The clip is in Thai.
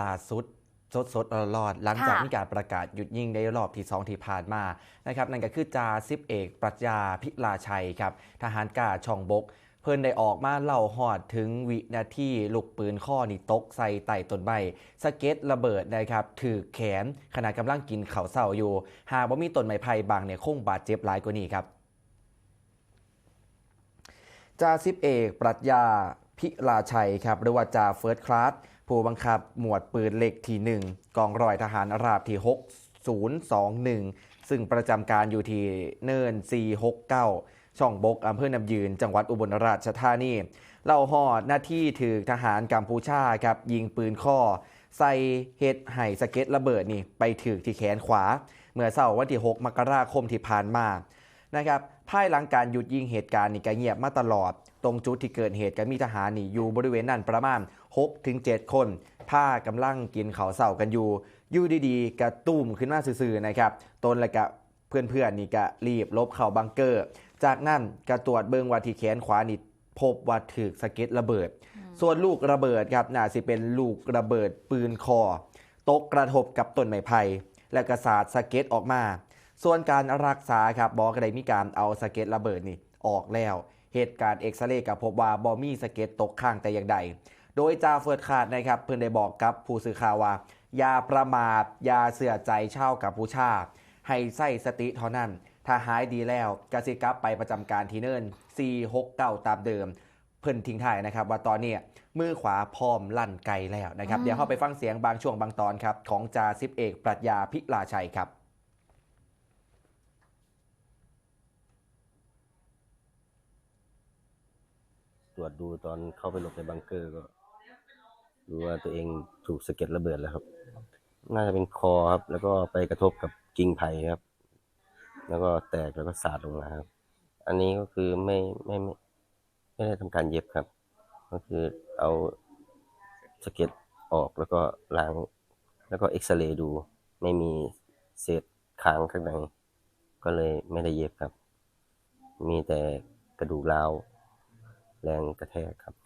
ล่าสุดสดสดๆร้อนๆหลังจากค่ะมีการประกาศหยุดยิงในรอบที่สองที่ผ่านมานะครับนั่นก็คือจ่าสิบเอกปรัชญาพิลาชัยครับทหารกล้าช่องบก เพิ่นได้ออกมาเล่าหอดถึงวินาทีลูกปืนข้อนี่ตกใส่ไต่ต้นใบสะเก็ตระเบิดนะครับถือแขนขณะกำลังกินข้าวเศร้าอยู่ หากว่ามีต้นไม้ไผ่บางเนี่ยคงบาดเจ็บหลายกว่านี้ครับจ่าสิบเอกปรัชญา พิลาชัยครับหรือว่าจ่าเฟิร์สคลาสผู้บังคับหมวดปืนเล็กที่1กองร้อยทหารราบที่ 6021 ซึ่งประจำการอยู่ที่เนิน 469 ช่องบกอำเภอนำยืน จังหวัดอุบลราชธานีเล่าหอดหน้าที่ถือทหารกัมพูชาครับยิงปืนข้อ ใส่เฮ็ดไห่สะเก็ตระเบิดนี่ไปถือที่แขนขวา เมื่อเสาร์วันที่ 6 มกราคมที่ผ่านมา นะครับภายหลังการหยุดยิงเหตุการณ์นี่ก็เงียบมาตลอด ตรงจุดที่เกิดเหตุก็มีทหารนี่อยู่บริเวณนั้นประมาณ 6-7 คนผ้ากำลังกินข้าวเสากันอยู่อยู่ดีๆกระตุ้มขึ้นมาซื่อๆนะครับตนและกับเพื่อนๆนี่ก็รีบลบเข้าบังเกอร์ จากนั้นก็ตรวจเบิงว่าที่แขนขวานี่พบว่าถูกสะเก็ดระเบิด ส่วนลูกระเบิดครับน่าสิเป็นลูกระเบิดปืนคอ ตกกระทบกับต้นไม้ไผ่และกระสาดสะเก็ดออกมา ส่วนการรักษาครับบอกได้มีการเอาสะเก็ดระเบิดนี่ออกแล้ว เหตุการณ์เอ็กซเรย์กับพบว่าบอมีสะเก็ดตกข้างแต่อย่างใด โดยจ่าเฟิร์ดขาดนะครับเพื่อนได้บอกกับผู้สื่อข่าวว่าอย่าประมาทอย่าเสื่อใจเช่ากับผู้ชา ให้ใส่สติเท่านั้น ถ้าหายดีแล้วกสิกลับไปประจำการที่เนิน469 ตามเดิม เพิ่นทิ้งท้ายนะครับว่าตอนเนี้ยมือขวาพร้อมลั่นไกลแล้วนะครับอืมเดี๋ยวเข้าไปฟังเสียงบางช่วงบางตอนครับของจ่าสิบเอกปรัชญาพิลาชัยครับ รวจดูตอนเข้าไปหลบในบังเกอร์ก็ดูว่าตัวเองถูกสะเก็ดระเบิดแล้วครับ น่าจะเป็นคอครับ แล้วก็ไปกระทบกับกิ่งไผ่ครับ แล้วก็แตกแล้วก็สาดลงมาครับ อันนี้ก็คือไม่ไม่ไม่ไม่ได้ทำการเย็บครับ ก็คือเอาสะเก็ดออกแล้วก็ล้าง แล้วก็เอ็กซเรย์ดู ไม่มีเศษค้างข้างในก็เลยไม่ได้เย็บครับ มีแต่กระดูกร้าว แรงกระแทกครับ